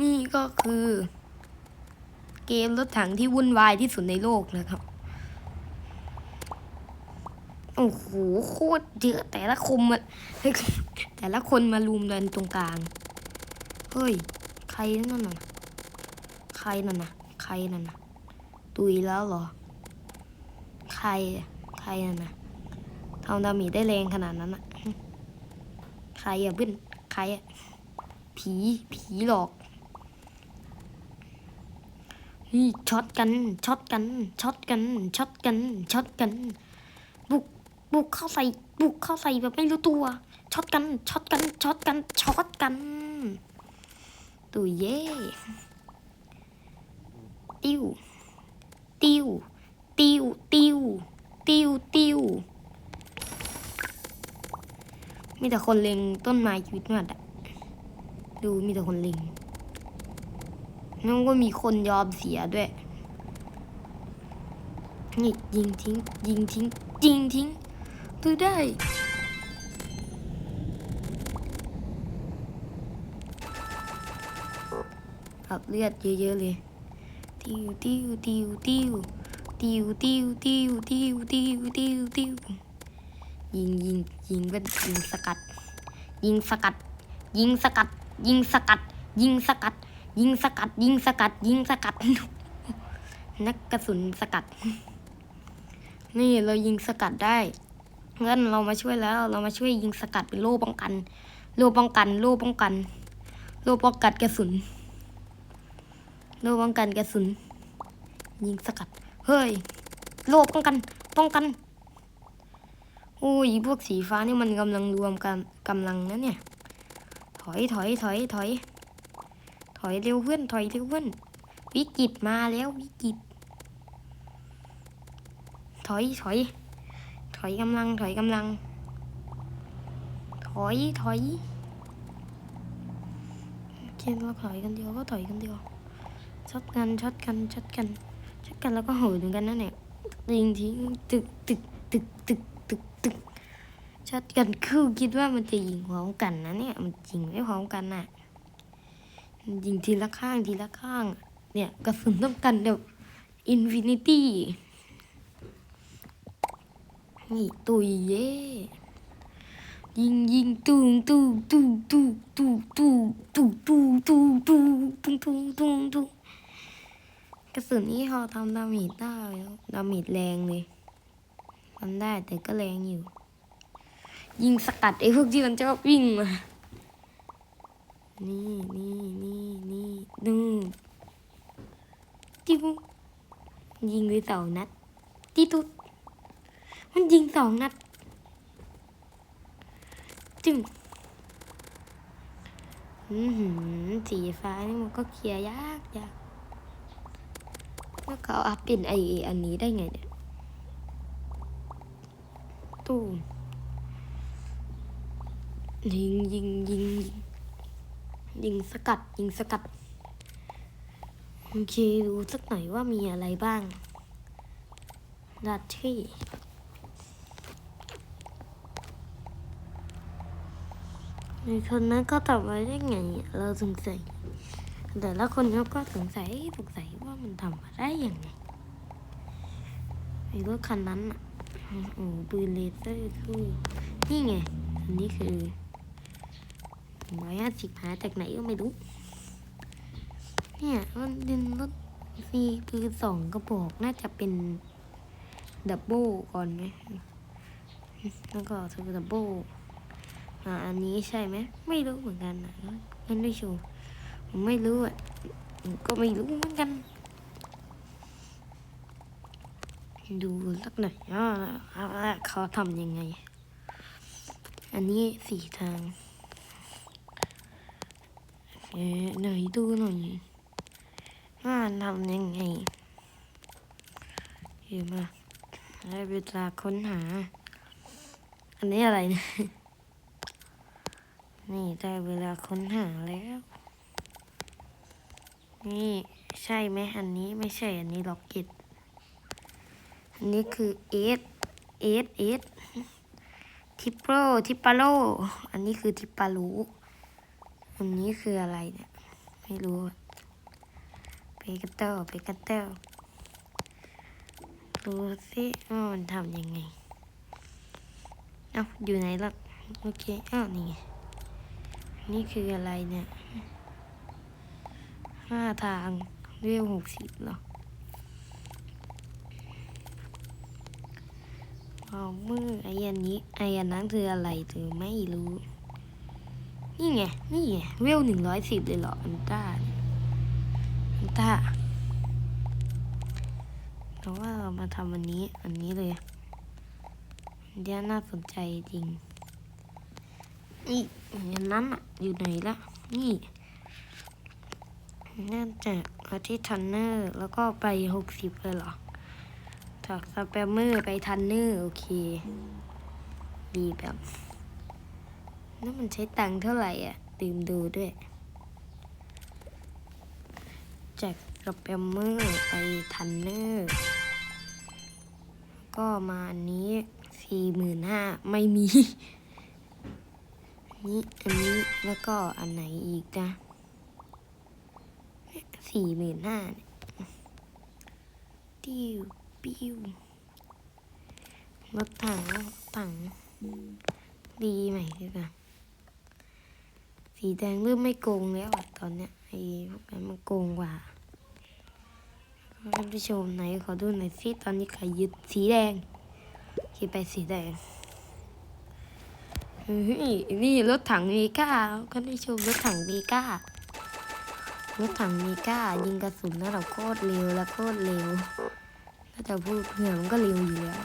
นี่ก็คือ เกมรถถังที่วุ่นวายที่สุดในโลกนะครับ โอ้โหโคตรเยอะแต่ละคมอะแต่ละคนมารุมกันตรงกลาง เฮ้ย ใครนั่นน่ะ ใครนั่นน่ะ ใครนั่นน่ะ ตุยแล้วเหรอ ใครอะใครนั่นน่ะทำดาเมีได้แรงขนาดนั้นอะใครอะเพื่อนใครอะผี ผีหลอก นี่ช็อตกันช็อตกันช็อตกันช็อตกันช็อตกัน บุกบุกเข้าใส่บุกเข้าใส่แบบไม่รู้ตัวช็อตกันช็อตกันช็อตกันช็อตกันตุยเย่ติวติวติวติวติวติวมีแต่คนเล็งต้นไม้ชีวิตมันอะดูมีแต่คนเล็ง แล้วก็มีคนยอมเสียด้วย นี่ยิงทิ้ง ยิงทิ้ง ยิงทิ้งดูได้อับเลือดเยอะๆเลยติวติวติวติวติวติวติวติวติวติวติวยิงยิงยิงเป็นยิงสกัด ยิงสกัด ยิงสกัด ยิงสกัด ยิงสกัด ยิงสกัด ยิงสกัด ยิงสกัด นักกระสุนสกัด นี่เรายิงสกัดได้งั้นเรามาช่วยแล้ว เรามาช่วยยิงสกัดเป็นโล่ป้องกัน โล่ป้องกัน โล่ป้องกัน โล่ป้องกันกระสุน โล่ป้องกันกระสุน ยิงสกัด เฮ้ย โล่ป้องกัน ป้องกัน โอ้ยพวกสีฟ้านี่มันกำลังรวมกันกำลังนะเนี่ย ถอยถอยถอยถอยถอย อยเร็วเพื่อนถอยเร็วเพื่อนวิกฤตมาแล้ววิกฤตถอยถอย ถอยกำลังถอยกำลัง ถอยถอยเกมเราถอยกันเดียวก็ถอยกันเดียวช็อตกันช็อตกันช็อตกันช็อตกันแล้วก็โหยเหมือนกันนั่นแหละยิงทิ้งตึกตึกตึกตึกตึกตึกช็อตกันคือคิดว่ามันจะยิงพร้อมกันนะเนี่ยมันยิงไม่พร้อมกันน่ะ ยิงทีละข้างทีละข้าง เนี่ยกระสุนต้องกันแบบอินฟินิตี้นี่ตุยเย่ยิงยิงตุงตุงตุงตุงตุงตุงตุงตุงตุงตุงตุงตุงตุงตุงกระสุนนี่พอทำดาเมจได้แล้วดาเมจแรงเลยทำได้แต่ก็แรงอยู่ ยิงสกัดไอ้พวกที่มันชอบวิ่งมา นี่นี่นี่นี่ดูจิ้วยิงไปสองนัดตีตุ๊ดมันยิงสองนัดจึงอือหือสีฟ้านี่มันก็เคลียร์ยากยากแล้วเขาอัพเป็นไออันนี้ได้ไงเนี่ยตู้มยิงยิงยิงยิง ยิงสกัดยิงสกัดโอเคดูสักหน่อยว่ามีอะไรบ้างดัดที่ในคนนั้นก็ตอบมาได้ไง เราสงสัยแต่ละคนเขาก็สงสัยสงสัยว่ามันทำมาได้ยังไงไอ้รถคันนั้นอะโอ้ปืนเลเซอร์คือนี่ไง อันนี้คือ ร้อยห้าสิบหาจากไหนก็ไม่รู้ เนี่ยมันเป็นรถมีปืนสองกระบอกน่าจะเป็นดับเบิลก่อนไหมแล้วก็คือดับเบิลอ่าอันนี้ใช่ไหมไม่รู้เหมือนกันนะงั้นไม่ชัวร์ผมไม่รู้อะก็ไม่รู้เหมือนกัน ดูสักหน่อยอ่าเขาทำยังไง อันนี้สี่ทาง เอ๊ะไหนดูหน่อยว่าทำยังไงเห็นไหมได้เวลาค้นหา อันนี้อะไรนะนี่ได้เวลาค้นหาแล้ว นี่ใช่ไหมอันนี้ไม่ใช่อันนี้ล็อกเก็ตอันนี้คือเอสเอสเอสทิปโปรทิปปาโล อันนี้คือทิปปาลู อันนี้คืออะไรเนี่ย ไม่รู้ ไปกันเต้าไปกันเต้าดูสิว่ามันทำยังไง เอ้าอยู่ไหนล่ะ โอเคอ้าวนี่ไงนี่คืออะไรเนี่ยห้าทางเรียวหกสิบหรอเอามือไอ้อันนี้ ไอ้อันนั้นคืออะไรเธอไม่รู้ นี่ไง นี่ไงเวลหนึ่งร้อยสิบเลยเหรออันต้าอันต้าแต่ว่าเรามาทำอันนี้ อันนี้เลยเนี้ยวน่าสนใจจริง นี่อันนั้นอะอยู่ไหนละ นี่น่าจะเอาที่ทันเนอร์ แล้วก็ไปหกสิบเลยเหรอ จากสแปมเมอร์ไปทันเนอร์ โอเค ดีแบบ นั่นมันใช้ตังค์เท่าไหร่อะลืมดูด้วย จากสแปมเมอร์ไปทันเนอร์ ก็มาอันนี้สี่หมื่นห้าไม่มีนี่อันนี้แล้วก็อันไหนอีกนะสี่หมื่นห้าเนี่ยติ้วปิ้วรถถังรถถังดีไหมดีกว่า สีแดงเริ่มไม่โกงแล้วตอนเนี้ยไอ้พวกนั้นมันโกงกว่าท่านผู้ชมไหนขอดูหน่อยสิตอนนี้ใครยึดสีแดงคิดไปสีแดงนี่รถถังมีก้าก็ได้ชมรถถังมีก้ารถถังมีก้ายิงกระสุนระดับโคตรเร็วและโคตรเร็วถ้าจะพูดเผื่อมันก็เร็วอยู่แล้ว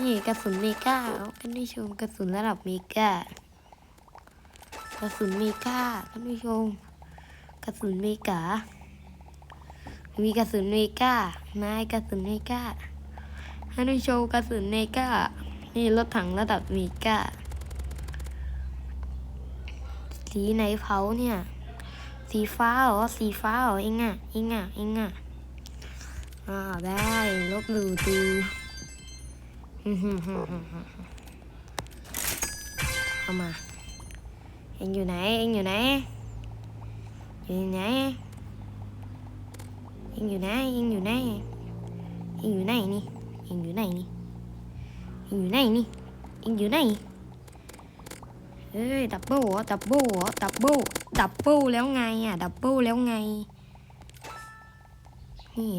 นี่กระสุนเมกาก็ได้ชมกระสุนระดับเมกา กระสุนเมกาท่านผู้ชมกระสุนเมกา มีกระสุนเมกานายกระสุนเมกาท่านผู้ชมกระสุนเมกานี่รถถังระดับเมกาสีไหนเผาเนี่ย สีฟ้าเหรอ สีฟ้าเหรอเองอะเองอะเองอะอ่าได้ลบหลู่ดูเข้ามา เองอยู่ไหน เองอยู่ไหน อยู่ไหน เองอยู่ไหน เองอยู่ไหน เองอยู่ไหนนี่ เองอยู่ไหนนี่ เองอยู่ไหนนี่ เองอยู่ไหน เอ้ย ดับเบิลเหรอดับเบิลเหรอดับเบิลดับเบิลแล้วไงอะ ดับเบิลแล้วไง นี่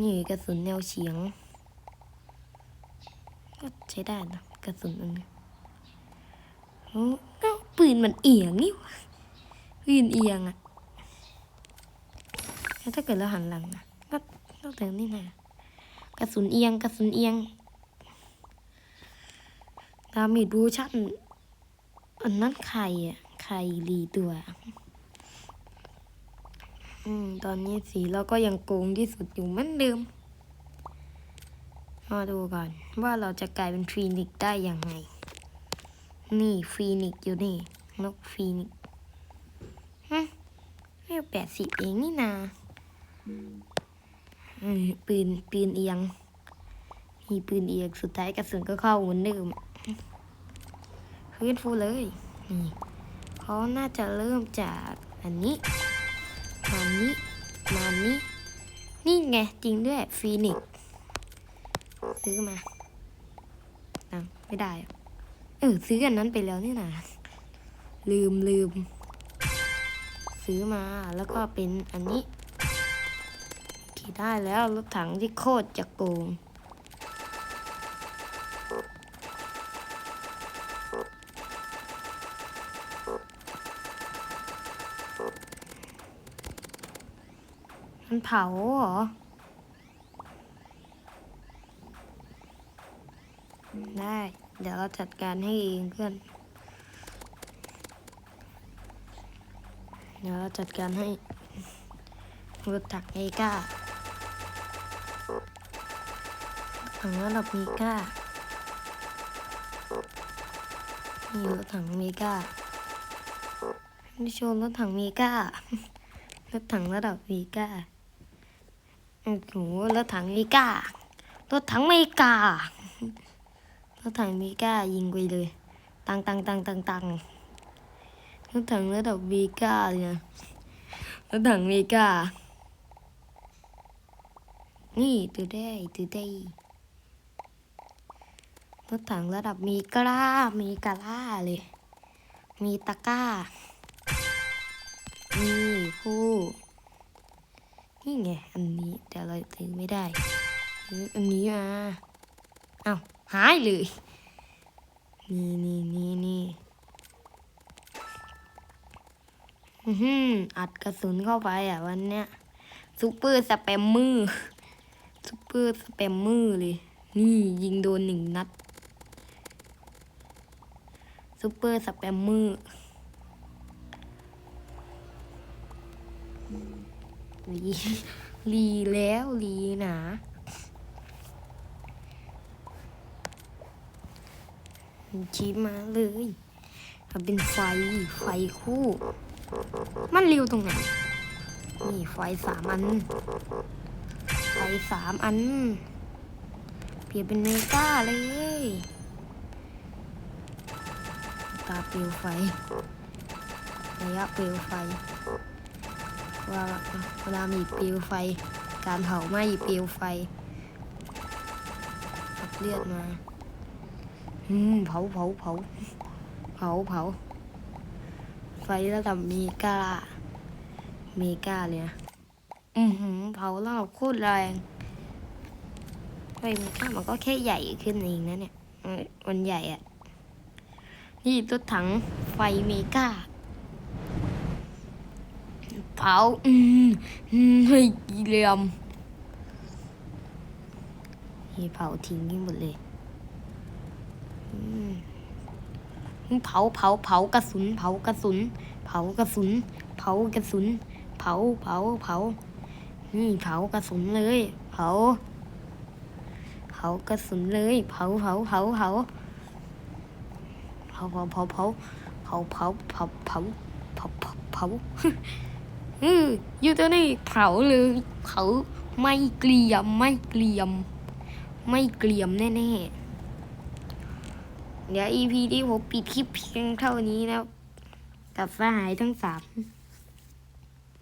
นี่กระสุนแนวเฉียง ก็ใช้ได้นะกระสุนอันนี้ เอ้าปืนมันเอียงนี่วะปืนเอียงอะแล้วถ้าเกิดเราหันหลังอะก็ต้องเติมนี่นะกระสุนเอียงกระสุนเอียงดามิดบูชั่นอันนั้นไข่อะไข่รีตัว อืม ตอนนี้สีเราก็ยังโกงที่สุดอยู่เหมือนเดิมมาดูก่อน ว่าเราจะกลายเป็นฟีนิกได้ยังไง นี่ฟีนิกซ์อยู่นี่ นกฟีนิกซ์ฮะไม่แปดสิบเองนี่นาปืนปืนเอียง มีปืนเอียงสุดท้ายกระสุนก็เข้าเหมือนเดิมฟื้นฟูเลยนี่เขาน่าจะเริ่มจากอันนี้มานี้มานี้ นี่ไง จริงด้วยฟีนิกซ์ซื้อมาไม่ได้ เออซื้ออันนั้นไปแล้วนี่นะลืมลืม ซื้อมาแล้วก็เป็นอันนี้ขี่ได้แล้วรถถังที่โคตรจะโกงมันเผาเหรอ ได้ เดี๋ยวเราจัดการให้เองเพื่อน เดี๋ยวเราจัดการให้รถถักเอก้าถังระดับมีก้านี่รถถังเมกานี่โชว์รถถังเมการถถังระดับเมกาโอ้โหรถถังเมการถถังเมกา รถถังเมกายิงไปเลย ตังตังตังตังตังรถถังระดับเวก้าเลยนะรถถังเวก้า นี่ตือได้ตือได้รถถังระดับมีกล้ามีกาล่าเลย มีตะก้านี่คู่นี่ไง อันนี้แต่เราถือไม่ได้ถืออันนี้มาอ้า หายเลย นี่นี่นี่นี่อืมอัดกระสุนเข้าไปอะวันเนี้ยซุปเปอร์สแปมมือซุปเปอร์สแปมมือเลย นี่ยิงโดนหนึ่งนัดซุปเปอร์สแปมมือลีลีแล้วลีนา ชี้มาเลยมันเป็นไฟไฟคู่ มันเร็วตรงไหนนี่ไฟสามอัน ไฟสามอัน เปลี่ยนเป็นเมกาเลยตาเปลวไฟระยะเปลวไฟ ว่าเวลามีเปลวไฟ การเผาไหม้เปลวไฟขับเลือดมา เผาเผาเผาเผาเผาไฟระดับเมกาเมกาเลยนะอือหือเผาระดับโคตรแรงไฟเมกามันก็แค่ใหญ่ขึ้นเองนะเนี่ยมันใหญ่อะนี่รถถังไฟเมกาเผาอืมอืมให้ยเหลี่ยมเผาทิ้งหมดเลย อืม เผาเผาเผากระสุน เผากระสุน เผากระสุน เผากระสุน เผาเผาเผา นี่เผากระสุนเลย เผา เผากระสุนเลย เผาเผาเผาเผาเผาเผาเผาเผาเผาเผาเผาเผาเผาเผาเอืออยู่ตัวนี้เผาเลยเผาไม่เกลียมไม่เกลียม ไม่เกลียมแน่ๆ เดี๋ยว EP ที่ผมปิดคลิปเพียงเท่านี้แล้วกับสหายทั้งสาม